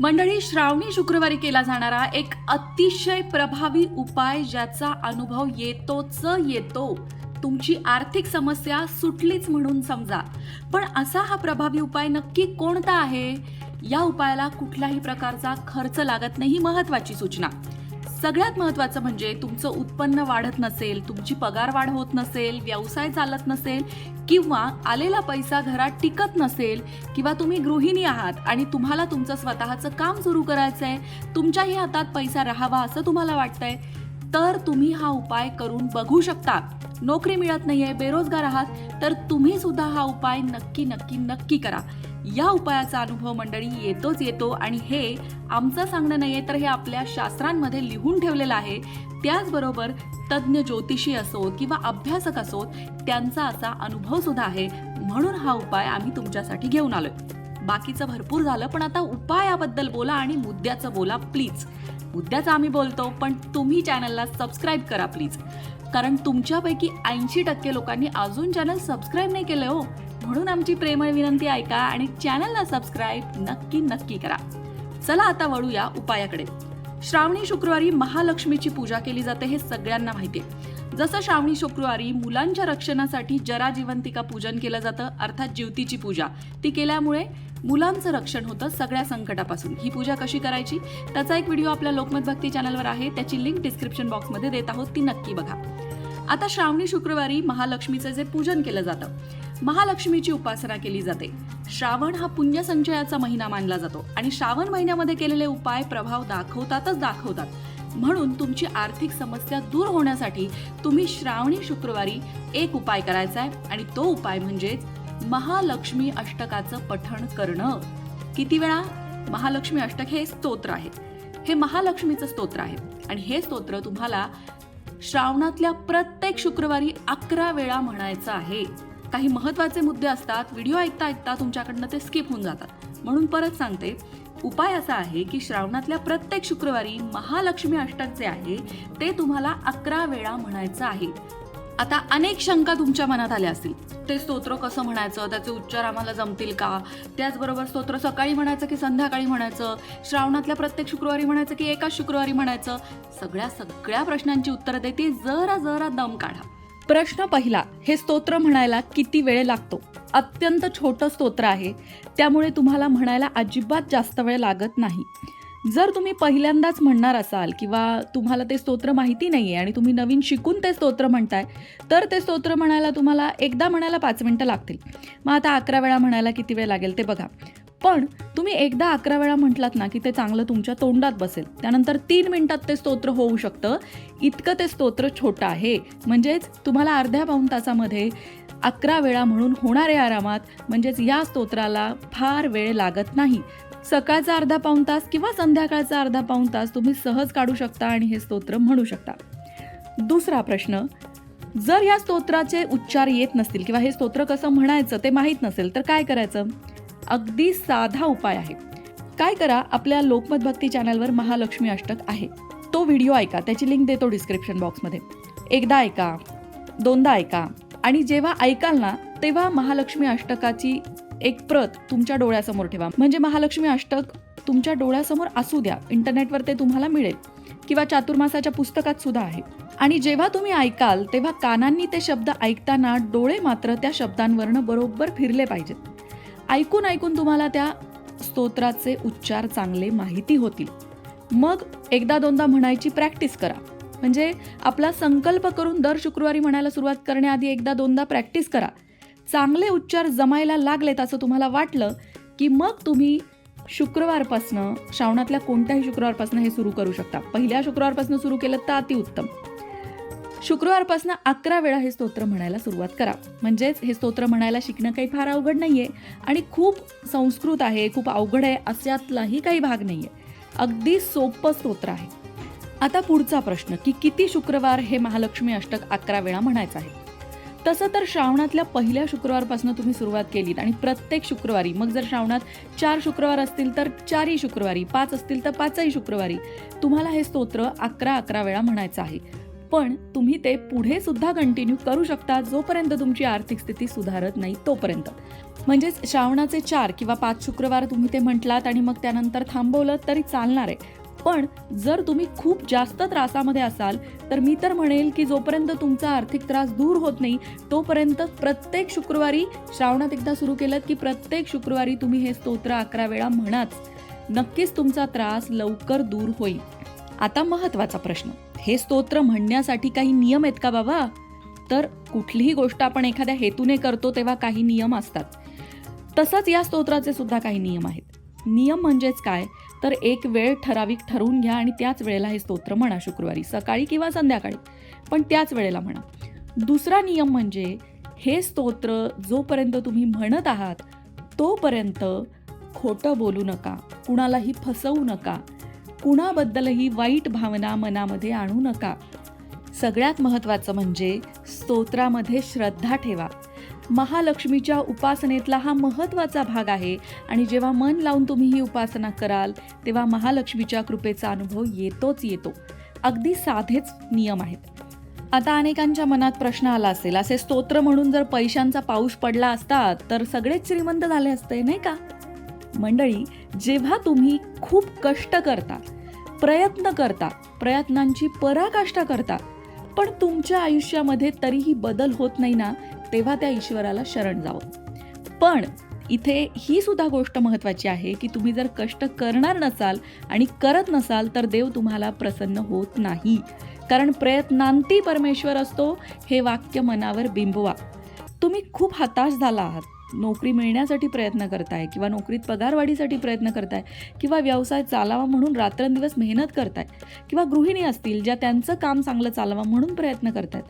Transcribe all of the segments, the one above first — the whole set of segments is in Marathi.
मंडळी श्रावणी शुक्रवारी केला जाणारा एक अतिशय प्रभावी उपाय ज्याचा अनुभव येतोच येतो. तुमची आर्थिक समस्या सुटलीच म्हणून समजा. पण असा हा प्रभावी उपाय नक्की कोणता आहे? या उपायाला कुठल्याही प्रकारचा खर्च लागत नाही ही महत्वाची सूचना. सगळ्यात महत्त्वाचं म्हणजे तुमचं उत्पन्न वाढत नसेल तुमची पगार वाढ होत नसेल व्यवसाय चालत नसेल किंवा आलेला पैसा घरात टिकत नसेल किंवा तुम्ही गृहिणी आहात आणि तुम्हाला तुमचं स्वतःचं काम सुरू करायचं आहे तुमच्याही हातात पैसा राहावा असं तुम्हाला वाटतंय तर तुम्ही हा उपाय करून बघू शकता. नोकरी मिळत नाहीये बेरोजगार आहात तर तुम्ही सुद्धा हा उपाय नक्की नक्की नक्की करा. या उपायाचा अनुभव मंडळी येतोच येतो आणि हे आमचं सांगणं नाहीये तर हे आपल्या शास्त्रांमध्ये लिहून ठेवलेलं आहे. त्याचबरोबर तज्ज्ञ ज्योतिषी असोत किंवा अभ्यासक असोत त्यांचा असा अनुभव सुद्धा आहे. म्हणून हा उपाय आम्ही तुमच्यासाठी घेऊन आलोय. बाकीचं भरपूर झालं पण आता उपायाबद्दल बोला आणि मुद्द्याचं बोला प्लीज. मुद्द्याचं आम्ही बोलतो पण तुम्ही चॅनलला सबस्क्राईब करा प्लीज. कारण तुमच्यापैकी ऐंशी टक्के लोकांनी अजून चॅनल सबस्क्राईब नाही केलं हो. म्हणून आमची प्रेमळ विनंती ऐका आणि चॅनलला सबस्क्राईब नक्की नक्की करा. चला आता वळूया उपायाकडे. श्रावणी शुक्रवारी महालक्ष्मीची पूजा केली जाते हे सगळ्यांना माहिती आहे जसं श्रावणी शुक्रवारी मुलांच्या रक्षणासाठी जरा जिवंतिका पूजन केलं जातं अर्थात जीवतीची पूजा. ती केल्यामुळे मुलांचं रक्षण होतं सगळ्या संकटापासून. ही पूजा कशी करायची? त्याचा एक व्हिडिओ आपल्या लोकमत भक्ती चॅनलवर आहे. त्याची लिंक डिस्क्रिप्शन बॉक्समध्ये देत आहोत ती नक्की बघा. आता श्रावणी शुक्रवारी महालक्ष्मीचं जे पूजन केलं जातं महालक्ष्मीची उपासना केली जाते. श्रावण हा पुण्य संचयाचा महिना मानला जातो आणि श्रावण महिन्यामध्ये केलेले उपाय प्रभाव दाखवतातच दाखवतात. म्हणून तुमची आर्थिक समस्या दूर होण्यासाठी तुम्ही श्रावणी शुक्रवारी एक उपाय करायचा आहे आणि तो उपाय म्हणजेच महालक्ष्मी अष्टकाचं पठण करणं. किती वेळा? महालक्ष्मी अष्टक हे स्तोत्र आहे. हे महालक्ष्मीचं स्तोत्र आहे आणि हे स्तोत्र तुम्हाला श्रावणातल्या प्रत्येक शुक्रवारी अकरा वेळा म्हणायचं आहे. काही महत्त्वाचे मुद्दे असतात व्हिडिओ ऐकता ऐकता तुमच्याकडनं ते स्किप होऊन जातात. म्हणून परत सांगते उपाय असा आहे की श्रावणातल्या प्रत्येक शुक्रवारी महालक्ष्मी अष्टक जे आहे ते तुम्हाला अकरा वेळा म्हणायचं आहे. आता अनेक शंका तुमच्या मनात आल्या असतील. ते स्तोत्र कसं म्हणायचं? त्याचे उच्चार आम्हाला जमतील का? त्याचबरोबर स्तोत्र सकाळी म्हणायचं की संध्याकाळी म्हणायचं? श्रावणातल्या प्रत्येक शुक्रवारी म्हणायचं की एकाच शुक्रवारी म्हणायचं? सगळ्या सगळ्या प्रश्नांची उत्तरं देते जरा जरा दम काढा. प्रश्न पहिला हे स्तोत्र म्हणायला किती वेळ लागतो? अत्यंत छोटं स्तोत्र आहे. त्यामुळे तुम्हाला म्हणायला अजिबात जास्त वेळ लागत नाही. जर तुम्ही पहिल्यांदाच म्हणणार असाल किंवा तुम्हाला ते स्तोत्र माहिती नाही आहे आणि तुम्ही नवीन शिकून ते स्तोत्र म्हणताय तर ते स्तोत्र म्हणायला तुम्हाला एकदा म्हणायला पाच मिनटं लागतील. मग आता अकरा वेळा म्हणायला किती वेळ लागेल ते बघा. पण तुम्ही एकदा अकरा वेळा म्हटलात ना की ते चांगलं तुमच्या तोंडात बसेल. त्यानंतर तीन मिनिटात ते स्तोत्र होऊ शकतं. इतकं ते स्तोत्र छोटं आहे. म्हणजेच तुम्हाला अर्ध्या पाऊण तासामध्ये अकरा वेळा म्हणून होणारे आरामात म्हणजेच या स्तोत्राला फार वेळ लागत नाही. सकाळचा अर्धा पाऊण तास किंवा संध्याकाळचा अर्धा पाऊण तास तुम्ही सहज काढू शकता आणि हे स्तोत्र म्हणू शकता. दुसरा प्रश्न जर या स्तोत्राचे उच्चार येत नसतील किंवा हे स्तोत्र कसं म्हणायचं ते माहीत नसेल तर काय करायचं? अगदी साधा उपाय आहे. काय करा आपल्या लोकमत भक्ती चॅनलवर महालक्ष्मी अष्टक आहे. तो व्हिडिओ ऐका त्याची लिंक देतो डिस्क्रिप्शन बॉक्समध्ये. एकदा ऐका दोनदा ऐका आणि जेव्हा ऐकाल ना तेव्हा महालक्ष्मी अष्टकाची एक प्रत तुमच्या डोळ्यासमोर ठेवा. म्हणजे महालक्ष्मी अष्टक तुमच्या डोळ्यासमोर असू द्या इंटरनेटवर ते तुम्हाला मिळेल किंवा चातुर्मासाच्या पुस्तकात सुद्धा आहे. आणि जेव्हा तुम्ही ऐकाल तेव्हा कानांनी ते शब्द ऐकताना डोळे मात्र त्या शब्दांवरनं बरोबर फिरले पाहिजेत. ऐकून ऐकून तुम्हाला त्या स्तोत्राचे उच्चार चांगले माहिती होतील. मग एकदा दोनदा म्हणायची प्रॅक्टिस करा. म्हणजे आपला संकल्प करून दर शुक्रवारी म्हणायला सुरुवात करण्याआधी एकदा दोनदा प्रॅक्टिस करा. चांगले उच्चार जमायला लागलेत असं तुम्हाला वाटलं की मग तुम्ही शुक्रवारपासनं श्रावणातल्या कोणत्याही शुक्रवारपासनं हे सुरू करू शकता. पहिल्या शुक्रवारपासनं सुरू केलं तर अतिउत्तम. शुक्रवारपासून अकरा वेळा हे स्तोत्र म्हणायला सुरुवात करा. म्हणजेच हे स्तोत्र म्हणायला शिकणं काही फार अवघड नाहीये आणि खूप संस्कृत आहे खूप अवघड आहे अशातलाही काही भाग नाहीये. अगदी सोपं स्तोत्र आहे. आता पुढचा प्रश्न की किती शुक्रवार हे महालक्ष्मी अष्टक अकरा वेळा म्हणायचं आहे? तसं तर श्रावणातल्या पहिल्या शुक्रवारपासून तुम्ही सुरुवात केलीत आणि प्रत्येक शुक्रवारी मग जर श्रावणात चार शुक्रवार असतील तर चारही शुक्रवारी पाच असतील तर पाचही शुक्रवारी तुम्हाला हे स्तोत्र अकरा अकरा वेळा म्हणायचं आहे. पण तुम्ही ते पुढे सुद्धा कंटिन्यू करू शकता जोपर्यंत तुमची आर्थिक स्थिती सुधारत नाही तोपर्यंत. म्हणजेच श्रावणाचे चार किंवा पाच शुक्रवार तुम्ही ते म्हटलात आणि मग त्यानंतर थांबवलं तरी चालणार आहे. पण जर तुम्ही खूप जास्त त्रासामध्ये असाल तर मी तर म्हणेल की जोपर्यंत तुमचा आर्थिक त्रास दूर होत नाही तोपर्यंत प्रत्येक शुक्रवारी श्रावणात एकदा सुरू केलं की प्रत्येक शुक्रवारी तुम्ही हे स्तोत्र अकरा वेळा म्हणाच. नक्कीच तुमचा त्रास लवकर दूर होईल. आता महत्त्वाचा प्रश्न. हे स्तोत्र म्हणण्यासाठी काही नियम आहेत का बाबा? तर कुठलीही गोष्ट आपण एखाद्या हेतूने करतो तेव्हा काही नियम असतात. तसंच या स्तोत्राचे सुद्धा काही नियम आहेत. नियम म्हणजेच काय? तर एक वेळ ठराविक ठरवून घ्या आणि त्याच वेळेला हे स्तोत्र म्हणा शुक्रवारी सकाळी किंवा संध्याकाळी. पण त्याच वेळेला म्हणा. दुसरा नियम म्हणजे हे स्तोत्र जोपर्यंत तुम्ही म्हणत आहात तोपर्यंत खोटं बोलू नका कुणालाही फसवू नका कुणाबद्दलही वाईट भावना मनामध्ये आणू नका. सगळ्यात महत्त्वाचं म्हणजे स्तोत्रामध्ये श्रद्धा ठेवा. महालक्ष्मीच्या उपासनेतला हा महत्त्वाचा भाग आहे आणि जेव्हा मन लावून तुम्ही ही उपासना कराल तेव्हा महालक्ष्मीच्या कृपेचा अनुभव येतोच येतो. अगदी साधेच नियम आहेत. आता अनेकांच्या मनात प्रश्न आला असेल असे स्तोत्र म्हणून जर पैशांचा पाऊस पडला असता तर सगळेच श्रीमंत झाले असते नाही का? मंडळी जेव्हा तुम्ही खूप कष्ट करता प्रयत्न करता प्रयत्नांची पराकाष्ठा करता पण तुमच्या आयुष्यामध्ये तरीही बदल होत नाही ना तेव्हा त्या ईश्वराला शरण जावं. पण इथे ही सुद्धा गोष्ट महत्त्वाची आहे की तुम्ही जर कष्ट करणार नसाल आणि करत नसाल तर देव तुम्हाला प्रसन्न होत नाही. कारण प्रयत्नांती परमेश्वर असतो हे वाक्य मनावर बिंबवा. तुम्ही खूप हताश झाला आहात. नोकरी मिळण्यासाठी प्रयत्न करताय किंवा नोकरीत पगारवाढीसाठी प्रयत्न करताय किंवा व्यवसाय चालावा म्हणून रात्रंदिवस मेहनत करताय किंवा गृहिणी असतील ज्या त्यांचं काम चांगलं चालावं म्हणून प्रयत्न करतायत.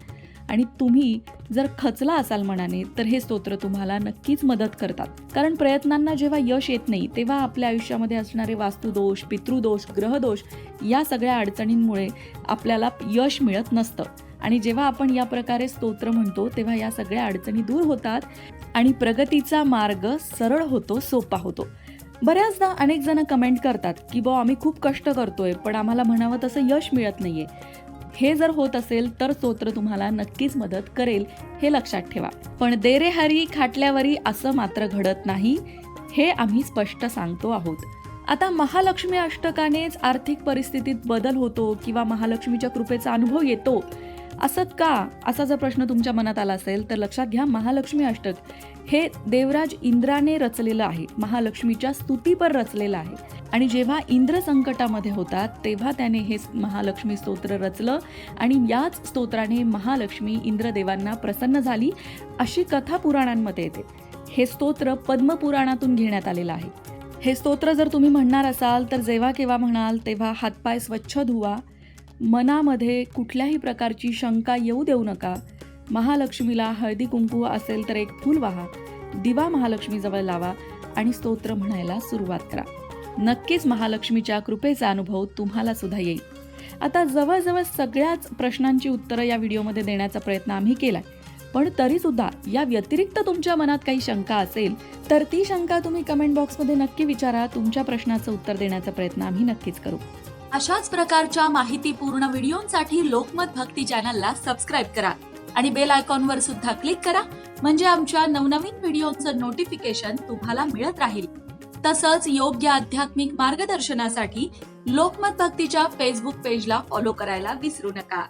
आणि तुम्ही जर खचला असाल मनाने तर हे स्तोत्र तुम्हाला नक्कीच मदत करतात. कारण प्रयत्नांना जेव्हा यश येत नाही तेव्हा आपल्या आयुष्यामध्ये असणारे वास्तुदोष पितृदोष ग्रहदोष या सगळ्या अडचणींमुळे आपल्याला यश मिळत नसतं. आणि जेव्हा आपण या प्रकारे स्तोत्र म्हणतो तेव्हा या सगळ्या अडचणी दूर होतात आणि प्रगतीचा मार्ग सरळ होतो सोपा होतो. बऱ्याचदा अनेक जण कमेंट करतात की बो आम्ही खूप कष्ट करतोय पण आम्हाला म्हणावं तसं यश मिळत नाहीये. हे जर होत असेल तर स्तोत्र तुम्हाला नक्कीच मदत करेल हे लक्षात ठेवा. पण देरेहारी खाटल्यावरी असं मात्र घडत नाही हे आम्ही स्पष्ट सांगतो आहोत. आता महालक्ष्मी अष्टकानेच आर्थिक परिस्थितीत बदल होतो किंवा महालक्ष्मीच्या कृपेचा अनुभव येतो? असं का? असा जर प्रश्न तुमच्या मनात आला असेल तर लक्षात घ्या महालक्ष्मी अष्टक हे देवराज इंद्राने रचलेलं आहे. महालक्ष्मीच्या स्तुतीपर रचलेलं आहे. आणि जेव्हा इंद्र संकटामध्ये होतात तेव्हा त्याने हे महालक्ष्मी स्तोत्र रचलं आणि याच स्तोत्राने महालक्ष्मी इंद्रदेवांना प्रसन्न झाली अशी कथा पुराणांमध्ये येते. हे स्तोत्र पद्मपुराणातून घेण्यात आलेलं आहे. हे स्तोत्र जर तुम्ही म्हणणार असाल तर जेव्हा केव्हा म्हणाल तेव्हा हातपाय स्वच्छ धुवा. मनामध्ये कुठल्याही प्रकारची शंका येऊ देऊ नका. महालक्ष्मीला हळदी कुंकू असेल तर एक फूल वाहा. दिवा महालक्ष्मीजवळ लावा आणि स्तोत्र म्हणायला सुरुवात करा. नक्कीच महालक्ष्मीच्या कृपेचा अनुभव तुम्हाला सुद्धा येईल. आता जवळजवळ सगळ्याच प्रश्नांची उत्तरं या व्हिडिओमध्ये देण्याचा प्रयत्न आम्ही केलाय. पण तरी सुद्धा या व्यतिरिक्त तुमच्या मनात काही शंका असेल तर ती शंका तुम्ही कमेंट बॉक्समध्ये नक्की विचारा. तुमच्या प्रश्नाचं उत्तर देण्याचा प्रयत्न आम्ही नक्कीच करू. अशाच प्रकारच्या माहितीपूर्ण व्हिडिओंसाठी लोकमत भक्ती चॅनलला सबस्क्राईब करा आणि बेल आयकॉनवर सुद्धा क्लिक करा म्हणजे आमच्या नवनवीन व्हिडिओचं नोटिफिकेशन तुम्हाला मिळत राहील. तसंच योग्य आध्यात्मिक मार्गदर्शनासाठी लोकमत भक्तीच्या फेसबुक पेजला फॉलो करायला विसरू नका.